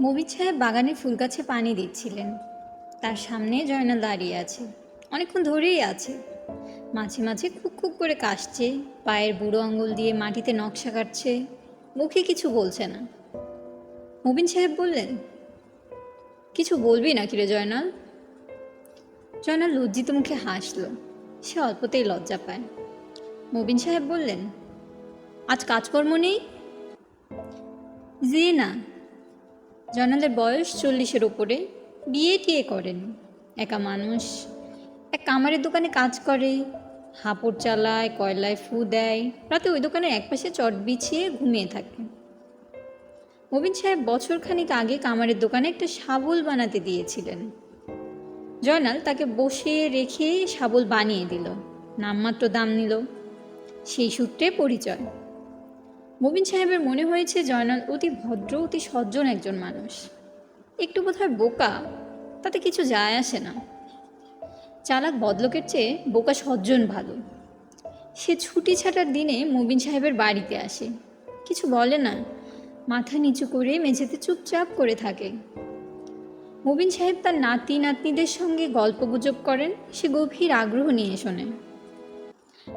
মবির সাহেব বাগানে ফুল গাছে পানি দিচ্ছিলেন। তার সামনে জয়নাল দাঁড়িয়ে আছে। অনেকক্ষণ ধরেই আছে। মাঝে মাঝে খুক খুব করে কাশছে, পায়ের বুড়ো আঙুল দিয়ে মাটিতে নকশা কাটছে, মুখে কিছু বলছে না। মুবিন সাহেব বললেন, কিছু বলবি নাকি রে জয়নাল? জয়নাল লজ্জিত মুখে হাসলো। সে অল্পতেই লজ্জা পায়। মুবিন সাহেব বললেন, আজ কাজকর্ম নেই? জি না। জয়নালের বয়স চল্লিশের ওপরে বিয়ে টিয়ে করেন। একা মানুষ, এক কামারের দোকানে কাজ করে, হাঁপড় চালায়, কয়লায় ফু দেয়, রাতে ওই দোকানে একপাশে চট বিছিয়ে ঘুমিয়ে থাকে। মবিন সাহেব বছরখানিক আগে কামারের দোকানে একটা শাবল বানাতে দিয়েছিলেন। জয়নাল তাকে বসিয়ে রেখে শাবল বানিয়ে দিল, নামমাত্র দাম নিল। সেই সূত্রে পরিচয়। মবিন সাহেবের মনে হয়েছে জয়নাল অতি ভদ্র, অতি সজ্জন একজন মানুষ। একটু বোধহয় বোকা, তাতে কিছু যায় আসে না। চালাক বদলোকের চেয়ে বোকা সজ্জন ভালো। সে ছুটি ছাটার দিনে মুবিন সাহেবের বাড়িতে আসে। কিছু বলে না, মাথা নিচু করে মেঝেতে চুপচাপ করে থাকে। মুবিন সাহেব তার নাতি নাতনিদের সঙ্গে গল্প গুজব করেন, সে গভীর আগ্রহ নিয়ে শোনে।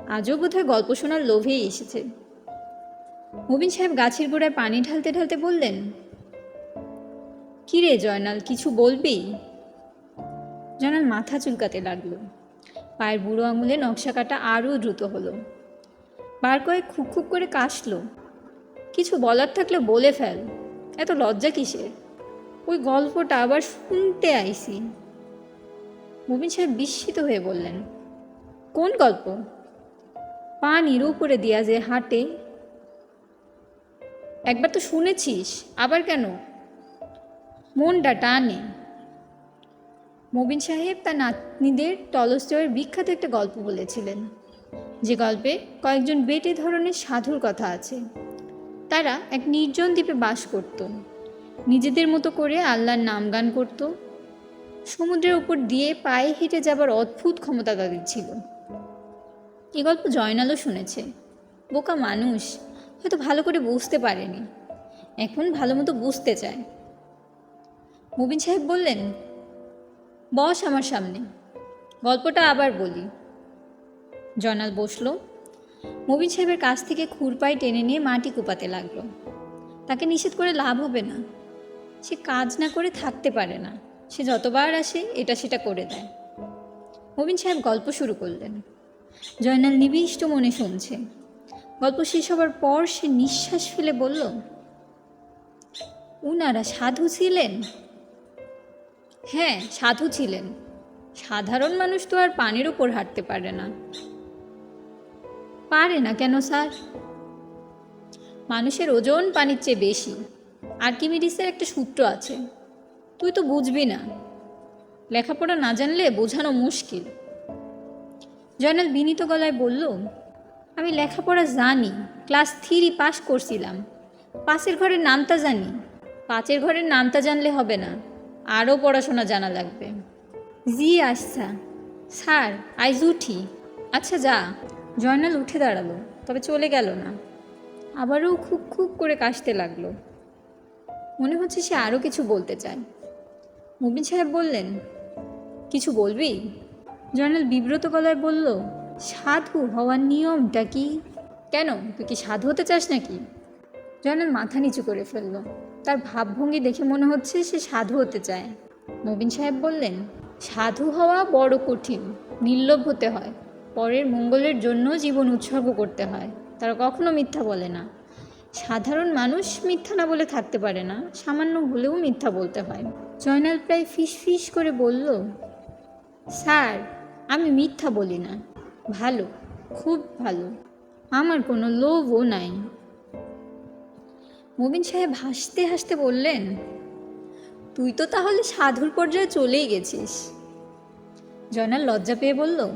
আজও বোধহয় গল্প শোনার লোভেই এসেছে। মুবিন সাহেব গাছের গোড়ায় পানি ঢালতে ঢালতে বললেন, কিরে জয়নাল, কিছু বলবি? জয়নাল মাথা চুলকাতে লাগল। পায়ের বুড়ো আঙুলে নকশা কাটা আরও দ্রুত হলো। বার কয়েক খুক খুক করে কাশলো। কিছু বলার থাকলে বলে ফেল, এত লজ্জা কিসের? ওই গল্পটা আবার শুনতে আইসি। মুবিন সাহেব বিস্মিত হয়ে বললেন, কোন গল্প? পানির উপরে দিয়া যে হাটে একবার তো শুনেছিস, আবার কেন? মনটা টানে। মবিন সাহেব তার নাতনিদের টলস্টয়ের বিখ্যাত একটা গল্প বলেছিলেন। যে গল্পে কয়েকজন বেটে ধরনের সাধুর কথা আছে। তারা এক নির্জন দ্বীপে বাস করত। নিজেদের মতো করে আল্লাহর নাম গান করত। সমুদ্রের উপর দিয়ে পায়ে হেঁটে যাবার অদ্ভুত ক্ষমতা তাদের ছিল। এ গল্প জয়নালও শুনেছে। বোকা মানুষ। হয়তো ভালো করে বুঝতে পারেনি। এখন ভালো মতো বুঝতে চায়। মুবিন সাহেব বললেন, বস আমার সামনে। গল্পটা আবার বলি। জয়নাল বসল। মুবিন সাহেবের কাছ থেকে খুরপাই টেনে নিয়ে মাটি কুপাতে লাগল। তাকে নিষেধ করে লাভ হবে না। সে কাজ না করে থাকতে পারে না। সে যতবার আসে, এটা সেটা করে দেয়। মুবিন সাহেব গল্প শুরু করলেন। জয়নাল নিবিষ্ট মনে শুনছে। গল্প শেষ হবার পর সে নিঃশ্বাস ফেলে বলল, উনারা সাধু ছিলেন? হ্যাঁ সাধু ছিলেন। সাধারণ মানুষ তো আর পানির ওপর হাঁটতে পারে না। পারে না কেন, স্যার? মানুষের ওজন পানির চেয়ে বেশি। আর্কিমিডিসের একটা সূত্র আছে। তুই তো বুঝবি না। লেখাপড়া না জানলে বোঝানো মুশকিল। জয়নাল বিনীত গলায় বলল আমি লেখাপড়া জানি, ক্লাস থ্রি পাস করছিলাম। পাশের ঘরের নামটা জানি। পাঁচের ঘরের নামটা জানলে হবে না। আরও পড়াশোনা জানা লাগবে। জি আচ্ছা। স্যার আইজ উঠি। আচ্ছা যা। জয়নাল উঠে দাঁড়াল, তবে চলে গেল না। আবারও খুব খুব করে কাশতে লাগল। মনে হচ্ছে সে আরও কিছু বলতে চায়। মুবিন সাহেব বললেন, কিছু বলবি? জয়নাল বিব্রত গলায় বলল সাধু হওয়ার নিয়মটা কি? কেন? তুই কি সাধু হতে চাস নাকি? জয়নাল মাথা নিচু করে ফেলল। তার ভাবভঙ্গি দেখে মনে হচ্ছে সে সাধু হতে চায়। নবীন সাহেব বললেন, সাধু হওয়া বড় কঠিন, নির্লোভ হতে হয়। পরের মঙ্গলের জন্য জীবন উৎসর্গ করতে হয়। তারা কখনো মিথ্যা বলে না। সাধারণ মানুষ মিথ্যা না বলে থাকতে পারে না, সামান্য হলেও মিথ্যা বলতে হয়। জয়নাল প্রায় ফিস ফিস করে বলল, স্যার, আমি মিথ্যা বলি না। ভালো, খুব ভালো। আমার কোনো লোভও নাই। মুবিন সাহেব হাসতে হাসতে বললেন, তুই তো তাহলে সাধুর পর্যায়ে চলেই গেছিস। জয়নাল লজ্জা পেয়ে বলল,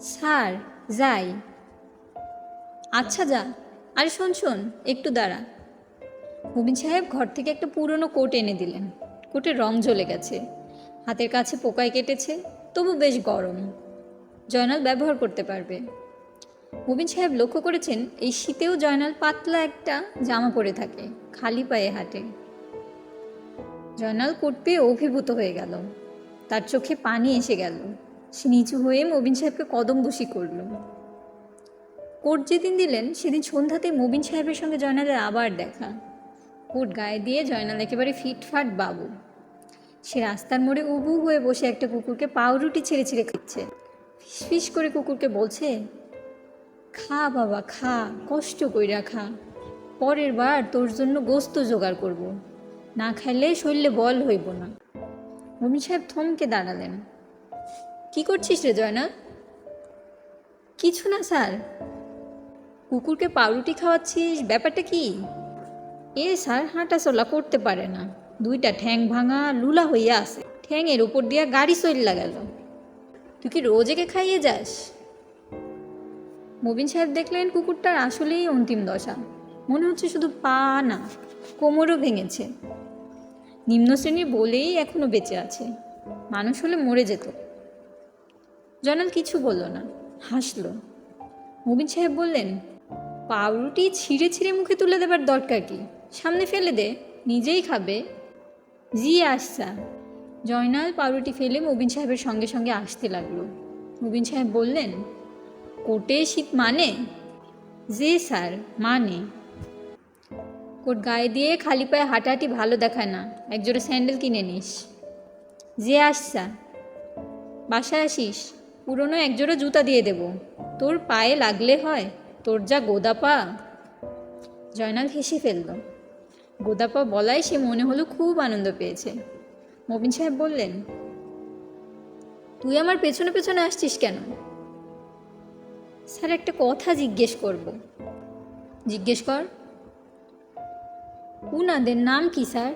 স্যার, যাই। আচ্ছা যা, আরে শোন শোন, একটু দাঁড়া। মুবিন সাহেব ঘর থেকে একটা পুরনো কোট এনে দিলেন। কোটের রং জ্বলে গেছে। হাতের কাছে পোকায় কেটেছে, তবু বেশ গরম। জয়নাল ব্যবহার করতে পারবে। মুবিন সাহেব লক্ষ্য করেছেন, এই শীতেও জয়নাল পাতলা একটা জামা পরে থাকে, খালি পায়ে হাঁটে। জয়নাল কোট পেয়ে অভিভূত হয়ে গেল। তার চোখে পানি এসে গেল। সে নিচু হয়ে মবিন সাহেবকে কদম বসি করল। কোট যেদিন দিলেন, সেদিন সন্ধ্যাতে মবিন সাহেবের সঙ্গে জয়নালের আবার দেখা। কোট গায়ে দিয়ে জয়নাল একেবারে ফিটফাট বাবু। সে রাস্তার মোড়ে উবু হয়ে বসে একটা কুকুরকে পাউরুটি ছেড়ে ছেড়ে খাচ্ছে। ফিস করে কুকুরকে বলছে, খা বাবা, খা, কষ্ট কইরা খা। পরের বার তোর জন্য গোস্ত জোগাড় করব। না খাইলে শরীরে বল হইব না। মমি সাহেব থমকে দাঁড়ালেন। কি করছিস রে জয়না? কিছু না স্যার। কুকুরকে পাউরুটি খাওয়াচ্ছিস, ব্যাপারটা কি? এ স্যার হাঁটা চলা করতে পারে না। দুইটা ঠ্যাং ভাঙা, লুলা হইয়া আছে। ঠ্যাংয়ের উপর দিয়া গাড়ি চইল্লা গেল। তুই কি রোজ একে খাইয়ে যাস? মবিন সাহেব দেখলেন কুকুরটার আসলেই অন্তিম দশা। মনে হচ্ছে শুধু পা না, কোমরও ভেঙেছে। নিম্ন শ্রেণির বলেই এখনও বেঁচে আছে। মানুষ হলে মরে যেত। জনাল কিছু বলল না, হাসলো। মবিন সাহেব বললেন, পাউরুটি ছিঁড়ে ছিঁড়ে মুখে তুলে দেবার দরকার কি? সামনে ফেলে দে, নিজেই খাবে। জি আসছা জয়নাল পাউরুটি ফেলে মবিন সাহেবের সঙ্গে সঙ্গে আসতে লাগল। মুবিন সাহেব বললেন কোটে শীত মানে? জি স্যার মানে। কোট গায়ে দিয়ে খালি পায়ে হাঁটাহাঁটি ভালো দেখায় না। একজোড়া স্যান্ডেল কিনে নিস। যে আসছা বাসায় আসিস? পুরনো একজোড়া জুতা দিয়ে দেব। তোর পায়ে লাগলে হয়, তোর যা গোদাপা জয়নাল হেসে ফেলল। গোদাপা বলায় সে মনে হলো খুব আনন্দ পেয়েছে। মবিন সাহেব বললেন, তুই আমার পেছনে পেছনে আসছিস কেন? স্যার, একটা কথা জিজ্ঞেস করব। জিজ্ঞেস কর। উনাদের নাম কি, স্যার?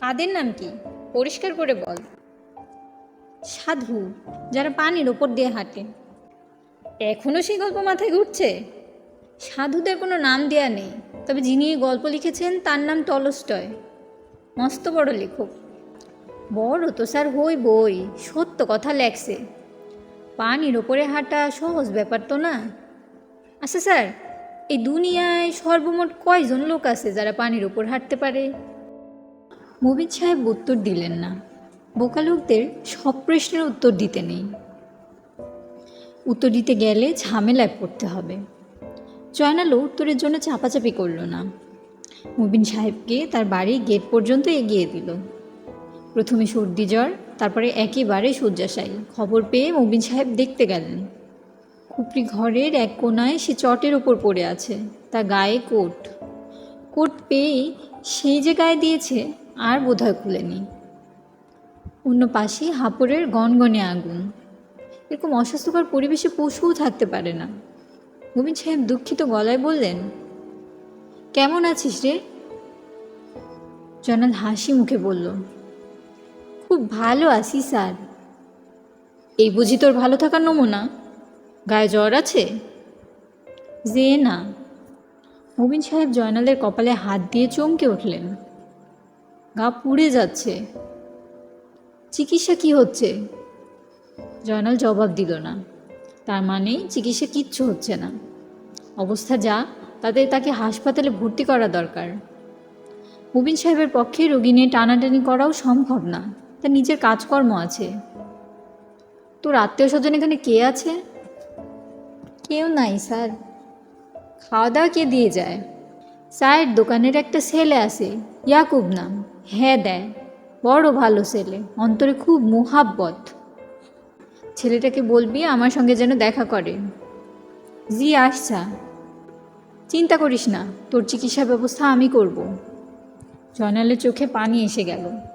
কাদের নাম কি? পরিষ্কার করে বল। সাধু, যারা পানির ওপর দিয়ে হাঁটে। এখনও সেই গল্প মাথায় ঘুরছে? সাধুদের কোনো নাম দেয়া নেই, তবে যিনি এই গল্প লিখেছেন তার নাম টলস্টয়। মস্ত বড় লেখক। বড় তো স্যার হই বই সত্য কথা লেখছে। পানির ওপরে হাঁটা সহজ ব্যাপার তো না? আচ্ছা স্যার, এই দুনিয়ায় সর্বমোট কয়জন লোক আছে যারা পানির ওপর হাঁটতে পারে? মুবিন সাহেব উত্তর দিলেন না। বোকা লোকদের সব প্রশ্নের উত্তর দিতে নেই। উত্তর দিতে গেলে ঝামেলায় পড়তে হবে। জয়নালও উত্তরের জন্য চাপাচাপি করল না। মুবিন সাহেবকে তার বাড়ির গেট পর্যন্ত এগিয়ে দিল। প্রথমে সর্দি জ্বর, তারপরে একেবারে শয্যাশায়ী। খবর পেয়ে মুবিন সাহেব দেখতে গেলেন। খুপড়ি ঘরের এক কোনায় সে চটের ওপর পড়ে আছে, তার গায়ে কোট। কোট পেয়েই সেই যে গায়ে দিয়েছে, আর বোধহয় খুলেনি। অন্য পাশে হাঁপড়ের গনগনে আগুন। এরকম অস্বাস্থ্যকর পরিবেশে পশুও থাকতে পারে না। মুবিন সাহেব দুঃখিত গলায় বললেন, কেমন আছিস রে? জনাল হাসি মুখে বলল খুব ভালো আছি, স্যার। এই বুঝি তোর ভালো থাকার নমুনা? গায়ে জ্বর আছে? যে না। মুবিন সাহেব জয়নালের কপালে হাত দিয়ে চমকে উঠলেন। গা পুড়ে যাচ্ছে। চিকিৎসা কি হচ্ছে? জয়নাল জবাব দিল না। তার মানে চিকিৎসা কিচ্ছু হচ্ছে না। অবস্থা যা, তাতে তাকে হাসপাতালে ভর্তি করা দরকার। মুবিন সাহেবের পক্ষে রোগী নিয়ে টানাটানি করাও সম্ভব না। তার নিজের কাজকর্ম আছে। তোর আত্মীয় স্বজন এখানে কে আছে? কেউ নাই স্যার। খাওয়া দাওয়া কে দিয়ে যায়? চায়ের দোকানের একটা ছেলে আছে ইয়াকুব নাম। হ্যাঁ দেয়। বড় ভালো ছেলে অন্তরে খুব মোহাব্বত। ছেলেটাকে বলবি আমার সঙ্গে যেন দেখা করে। জি আসছা চিন্তা করিস না তোর চিকিৎসা ব্যবস্থা আমি করব। জয়নালের চোখে পানি এসে গেল।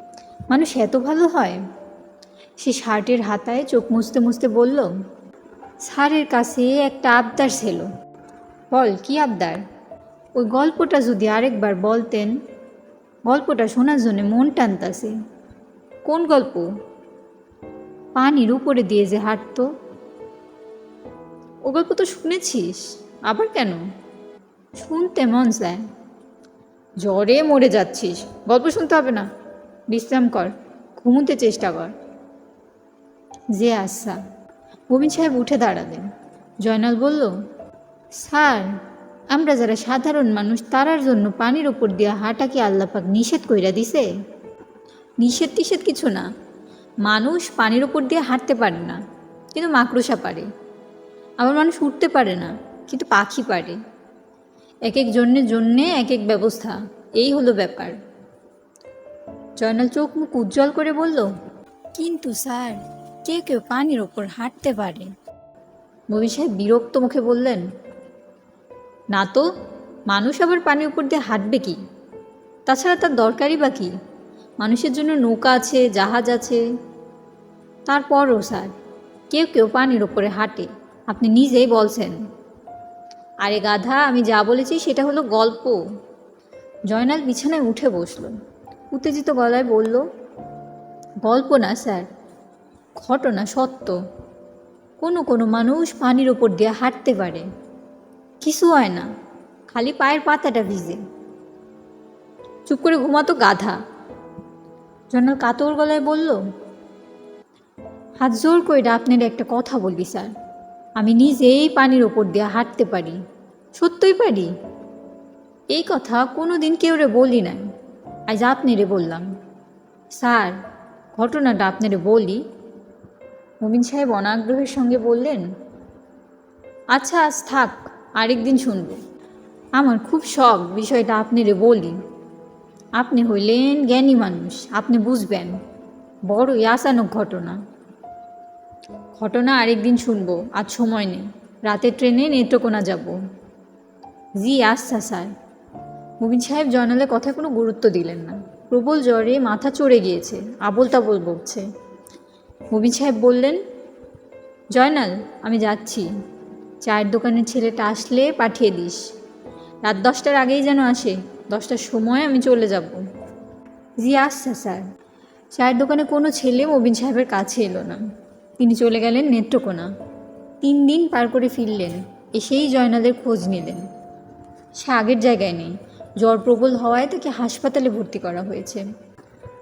মানুষ এত ভালো হয়? সে শার্টের হাতায় চোখ মুছতে মুছতে বলল, স্যারের কাছে একটা আবদার ছিল। বল, কি আবদার? ওই গল্পটা যদি আরেকবার বলতেন। গল্পটা শোনার জন্য মন টানতাছে। কোন গল্প? পানির উপরে দিয়ে যে হাঁটতো। ও গল্প তো শুনেছিস, আবার কেন? শুনতে মন চায়। জ্বরে মরে যাচ্ছিস, গল্প শুনতে হবে না। বিশ্রাম কর, ঘুমোতে চেষ্টা কর। যে আচ্ছা গোবিন্দ সাহেব উঠে দাঁড়ালেন। জয়নাল বলল, স্যার, আমরা যারা সাধারণ মানুষ, তারার জন্য পানির ওপর দিয়া হাঁটা কি আল্লাপাক নিষেধ কইরা দিছে? নিষেধ টিষেধ কিছু না। মানুষ পানির ওপর দিয়ে হাঁটতে পারে না, কিন্তু মাকড়সা পারে। আবার মানুষ উঠতে পারে না, কিন্তু পাখি পারে। এক এক জন্যের জন্যে এক এক ব্যবস্থা, এই হলো ব্যাপার। জয়নাল চোখ মুখ উজ্জ্বল করে বলল কিন্তু স্যার কেউ কেউ পানির ওপর হাঁটতে পারে। নবী সাহেব বিরক্ত মুখে বললেন না তো মানুষ আবার পানির উপর দিয়ে হাঁটবে কি? তাছাড়া তার দরকারই বা কি? মানুষের জন্য নৌকা আছে জাহাজ আছে। তারপরও স্যার কেউ কেউ পানির ওপরে হাঁটে আপনি নিজেই বলছেন। আরে গাধা আমি যা বলেছি সেটা হলো গল্প। জয়নাল বিছানায় উঠে বসল। উত্তেজিত গলায় বলল, গল্প না, স্যার। ঘটনা সত্য। কোনো কোনো মানুষ পানির ওপর দিয়ে হাঁটতে পারে। কিছু হয় না। খালি পায়ের পাতাটা ভিজে। চুপ করে ঘুমাতো গাধা। জয়নাল কাতর গলায় বলল, হাত জোর করে আপনার একটা কথা বলবি, স্যার। আমি নিজেই পানির ওপর দিয়ে হাঁটতে পারি। সত্যই পারি? এই কথা কোনো দিন কেউ রে বলি নাই। আজ আপনারে বললাম। স্যার, ঘটনাটা আপনারে বলি। নবীন সাহেব অনাগ্রহের সঙ্গে বললেন আচ্ছা আজ থাক, আরেকদিন শুনব। আমার খুব শখ বিষয়টা আপনারে বলি। আপনি হইলেন জ্ঞানী মানুষ, আপনি বুঝবেন, বড়ই আসানক ঘটনা। ঘটনা আরেকদিন শুনব, আজ সময় নেই, রাতের ট্রেনে নেত্রকোনা যাব। জি আচ্ছা স্যার। মুবিন সাহেব জয়নালের কথায় কোনো গুরুত্ব দিলেন না। প্রবল জ্বরে মাথা চড়ে গিয়েছে আবল তাবল বকছে। মুবিন সাহেব বললেন, জয়নাল, আমি যাচ্ছি। চায়ের দোকানের ছেলেটা আসলে পাঠিয়ে দিস। রাত দশটার আগেই যেন আসে, দশটার সময় আমি চলে যাব। জি আচ্ছা স্যার। চায়ের দোকানে কোনো ছেলে মবিন সাহেবের কাছে এলো না। তিনি চলে গেলেন নেত্রকোনা। তিন দিন পার করে ফিরলেন, এসেই জয়নালের খোঁজ নিলেন। সে আগের জায়গায় নেই। জ্বর প্রবল হওয়ায় তাকে হাসপাতালে ভর্তি করা হয়েছে।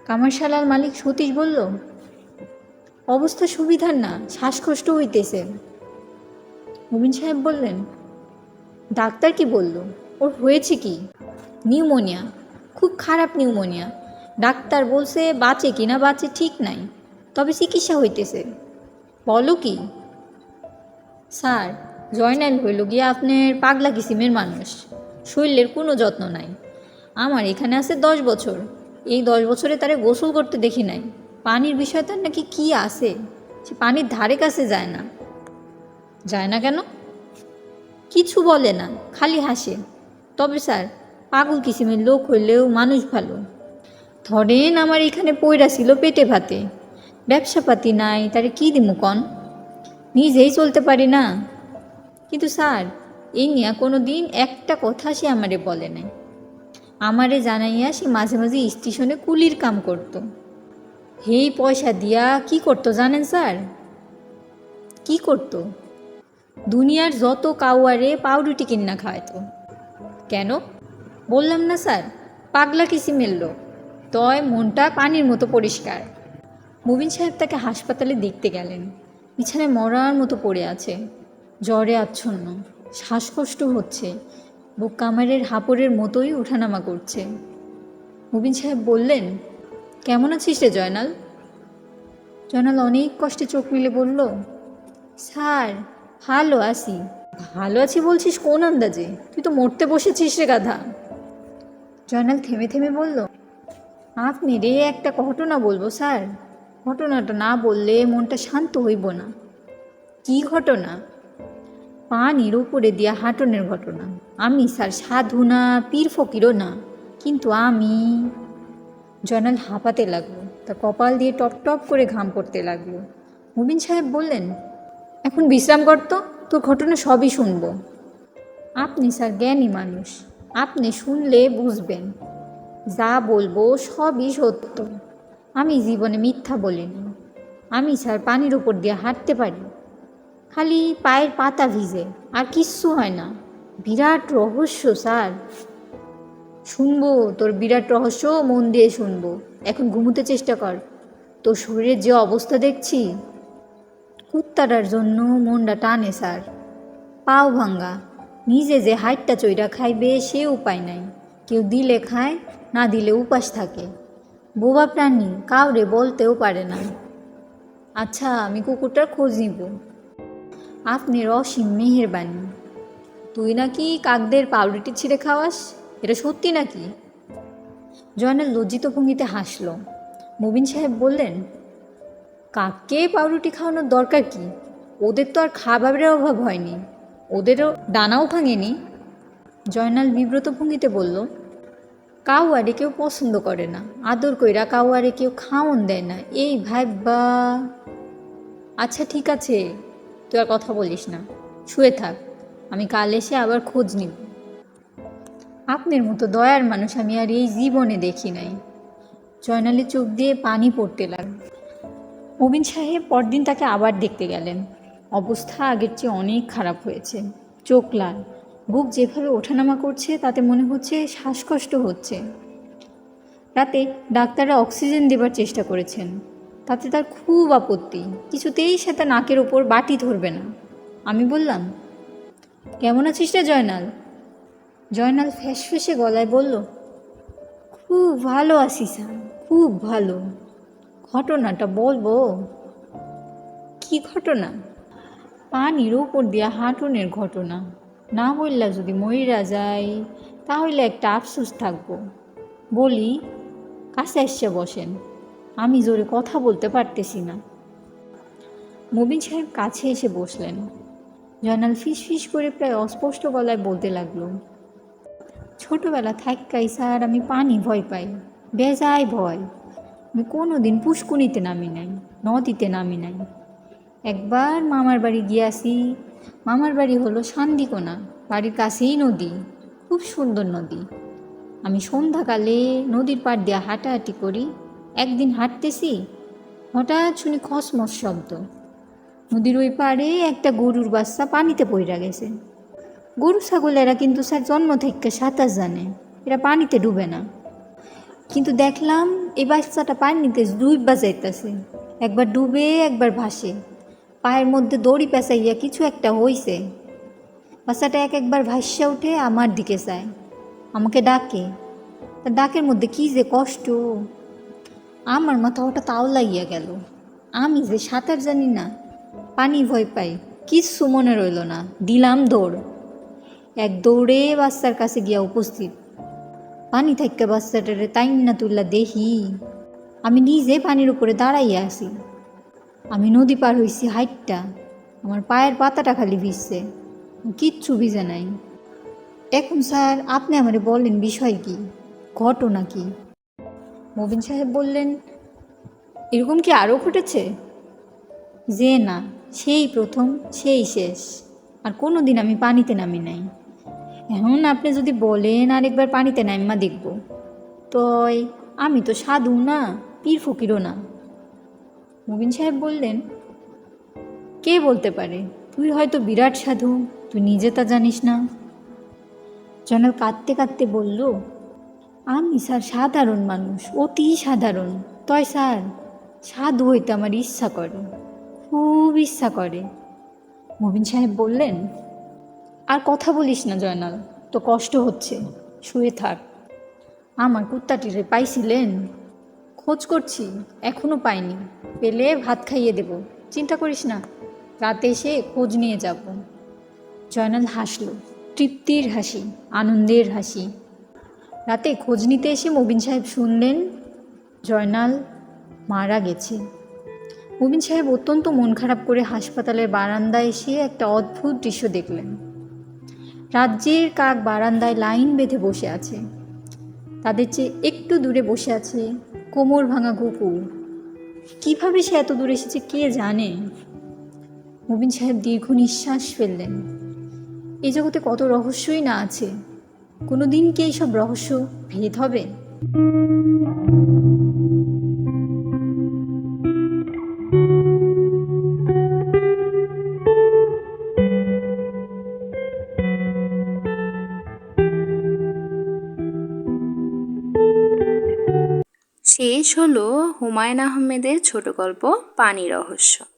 কামারশালার মালিক সতীশ বলল, অবস্থা সুবিধার না, শ্বাসকষ্ট হইতেছে। মুবিন সাহেব বললেন, ডাক্তার কি বলল? ওর হয়েছে কি? নিউমোনিয়া, খুব খারাপ নিউমোনিয়া। ডাক্তার বলছে, বাঁচে কি না বাঁচে ঠিক নাই, তবে চিকিৎসা হইতেছে। বলো কি? স্যার, জয়নাল হইল গিয়ে আপনার পাগলা কিসিমের মানুষ। শরীরের কোনো যত্ন নাই। আমার এখানে আছে দশ বছর। এই দশ বছরে তারে গোসল করতে দেখি নাই। পানির বিষয় তার নাকি কি আছে? সে পানির ধারে কাছে যায় না। যায় না কেন? কিছু বলে না, খালি হাসে। তবে স্যার, পাগল কিসিমের লোক হইলেও মানুষ ভালো। ধরেন আমার এখানে পয়রা ছিল পেটে ভাতে। ব্যবসাপাতি নাই, তারে কী দিমু কন? নিজেই চলতে পারি না। কিন্তু স্যার এই নিয়ে কোনো দিন একটা কথা সে আমারে বলে নাই। আমারে জানাইয়া সে মাঝে মাঝে স্টেশনে কুলির কাম করত। হেই পয়সা দিয়া কি করতো জানেন স্যার? কি করতো? দুনিয়ার যত কাউয়ারে পাউরুটি কিন্না খাওয়াতো কেন? বললাম না স্যার, পাগলা কিসিমের লোক। তয় মনটা পানির মতো পরিষ্কার। মুবিন সাহেব তাকে হাসপাতালে দেখতে গেলেন। বিছানায় মরার মতো পড়ে আছে। জ্বরে আচ্ছন্ন। শ্বাসকষ্ট হচ্ছে। বুক কামারের হাপড়ের মতোই ওঠানামা করছে। মুবিন সাহেব বললেন, কেমন আছিস রে জয়নাল? জয়নাল অনেক কষ্টে চোখ মিলে বলল, স্যার, ভালো আছি। ভালো আছি বলছিস কোন আন্দাজে? তুই তো মরতে বসেছিস রে গাধা। জয়নাল থেমে থেমে বলল, আপনি রে একটা ঘটনা বলব, স্যার। ঘটনাটা না বললে মনটা শান্ত হইব না। কি ঘটনা? পানির উপরে দিয়া হাঁটনের ঘটনা। আমি স্যার সাধু না, পীর ফকিরও না, কিন্তু আমি জয়নাল হাঁপাতে লাগল তা কপাল দিয়ে টপ টপ করে ঘাম পড়তে লাগল। মুবিন সাহেব বললেন, এখন বিশ্রাম করতো তোর ঘটনা সবই শুনব। আপনি স্যার জ্ঞানী মানুষ, আপনি শুনলে বুঝবেন। যা বলব সবই সত্য। আমি জীবনে মিথ্যা বলিনি। আমি স্যার পানির উপর দিয়ে হাঁটতে পারি। খালি পায়ের পাতা ভিজে, আর কিচ্ছু হয় না। বিরাট রহস্য, স্যার। শুনব, তোর বিরাট রহস্য মন দিয়ে শুনব। এখন ঘুমোতে চেষ্টা কর। তোর শরীরের যে অবস্থা দেখছি, কুত্তাটার জন্য মনটা টানে, স্যার। পাও ভাঙ্গা। নিজে যে হাইটটা চইরা খাইবে সে উপায় নাই। কেউ দিলে খায়, না দিলে উপাস থাকে। বোবা প্রাণী, কাউরে বলতেও পারে না। আচ্ছা আমি কুকুরটার খোঁজ নিব। আপনি অসীম মেহেরবানি। তুই নাকি কাকদের পাউরুটি ছিঁড়ে খাওয়াস? এটা সত্যি নাকি? জয়নাল লজ্জিত ভঙ্গিতে হাসল। মুবিন সাহেব বললেন, কাককে পাউরুটি খাওয়ানোর দরকার কি? ওদের তো আর খাবারের অভাব হয়নি। ওদেরও ডানাও ভাঙেনি। জয়নাল বিব্রত ভঙ্গিতে বলল কাউয়ারে কেউ পছন্দ করে না। আদর কইরা কাউয়ারে কেউ খাওন দেয় না। এই ভাইবা আচ্ছা ঠিক আছে। তুই আর কথা বলিস না। শুয়ে থাক, আমি কাল এসে আবার খোঁজ নিব। আপনার মতো দয়ার মানুষ আমি আর এই জীবনে দেখি নাই। জয়নালের চোখ দিয়ে পানি পড়তে লাগল। মুবিন সাহেব পরদিন তাকে আবার দেখতে গেলেন। অবস্থা আগের চেয়ে অনেক খারাপ হয়েছে। চোখ লাল। বুক যেভাবে ওঠানামা করছে, তাতে মনে হচ্ছে শ্বাসকষ্ট হচ্ছে। রাতে ডাক্তাররা অক্সিজেন দেবার চেষ্টা করেছেন। তাতে তার খুব আপত্তি। কিছুতেই সে তার নাকের ওপর বাটি ধরবে না। আমি বললাম, কেমন আছিস রে জয়নাল? জয়নাল ফ্যাসফেসে গলায় বলল, খুব ভালো আছি স্যার, খুব ভালো। ঘটনাটা বলব? কি ঘটনা? পানির ওপর দিয়া হাঁটুনের ঘটনা। না বললা যদি ময়রা যায় তাহলে একটা আফসোস থাকব। বলি, কাছে এসে বসেন। আমি জোরে কথা বলতে পারতেছি না। মুবিন সাহেব কাছে এসে বসলেন। জয়নাল ফিস ফিস করে প্রায় অস্পষ্ট গলায় বলতে লাগল, ছোটবেলা থাকাই স্যার, আমি পানি ভয় পাই। বেজায় ভয়। আমি কোনো দিন পুষ্কুনিতে নামি নাই, নদীতে নামি নাই। একবার মামার বাড়ি গিয়াছি, মামার বাড়ি হলো শান্তিকোনা বাড়ির কাছেই নদী, খুব সুন্দর নদী। আমি সন্ধ্যাকালে নদীর পাড় দিয়ে হাঁটাহাঁটি করি একদিন হাঁটতেছি, হঠাৎ শুনি খসমস শব্দ। নদীর ওই পাড়ে একটা গরুর বাচ্চা পানিতে পইরা গেছে। গরু ছাগলেরা কিন্তু স্যার জন্ম থেকে সাঁতার জানে, এরা পানিতে ডুবে না। কিন্তু দেখলাম এই বাচ্চাটা পানিতে ডুববা যাইতেছে, একবার ডুবে, একবার ভাসে। পায়ের মধ্যে দড়ি পেঁচাইয়া কিছু একটা হইছে। বাচ্চাটা এক একবার ভাসিয়া উঠে আমার দিকে চায় আমাকে ডাকে তার ডাকের মধ্যে কি যে কষ্ট আমার মাথা তাও লাগিয়া গেল। আমি যে সাঁতার জানি না, পানি ভয় পাই, কিচ্ছু মনে রইল না। দিলাম দৌড়। এক দৌড়ে বাচ্চার কাছে গিয়া উপস্থিত। পানি থাকতে বাচ্চাটারে তাই না তুললা দেখি আমি নিজে পানির উপরে দাঁড়াইয়া আছি। আমি নদী পার হইছি হাইটটা, আমার পায়ের পাতাটা খালি ভিজছে কিচ্ছু ভিজে নাই। এখন স্যার, আপনি আমারে বলেন বিষয় কি? ঘটনা কি? মবিন সাহেব বললেন, এরকম কি আরও ঘটেছে? যে না, সেই প্রথম, সেই শেষ। আর কোনো দিন আমি পানিতে নামি নাই। এখন আপনি যদি বলেন আরেকবার পানিতে নাইমা দেখব। তয়, আমি তো সাধু না, পীর ফকিরও না। মুবিন সাহেব বললেন, কে বলতে পারে? তুই হয়তো বিরাট সাধু, তুই নিজে তা জানিস না। জনাল কাঁদতে কাঁদতে বলল আমি স্যার সাধারণ মানুষ, অতি সাধারণ। তয় স্যার, সাধু হইতে আমার ইচ্ছা করে, খুব ইচ্ছা করে। মবিন সাহেব বললেন, আর কথা বলিস না জয়নাল, তো কষ্ট হচ্ছে, শুয়ে থাক। আমার কুত্তাটিরে পাইছিলেন? খোঁজ করছি এখনও পাইনি। পেলে ভাত খাইয়ে দেব, চিন্তা করিস না, রাতে এসে খোঁজ নিয়ে যাব। জয়নাল হাসল, তৃপ্তির হাসি, আনন্দের হাসি। রাতে খোঁজ নিতে এসে মবিন সাহেব শুনলেন, জয়নাল মারা গেছে। মুবিন সাহেব অত্যন্ত মন খারাপ করে হাসপাতালের বারান্দায় এসে একটা অদ্ভুত দৃশ্য দেখলেন। রাজ্যের কাক বারান্দায় লাইন বেঁধে বসে আছে। তাদের চেয়ে একটু দূরে বসে আছে কোমর ভাঙা কুকুর। কীভাবে সে এত দূরে এসেছে কে জানে? মুবিন সাহেব দীর্ঘ নিঃশ্বাস ফেললেন। এই জগতে কত রহস্যই না আছে। কোনো দিন কি এইসব রহস্য ভেদ হবে? শেষ হলো হুমায়ুন আহমেদের ছোট গল্প পানি রহস্য।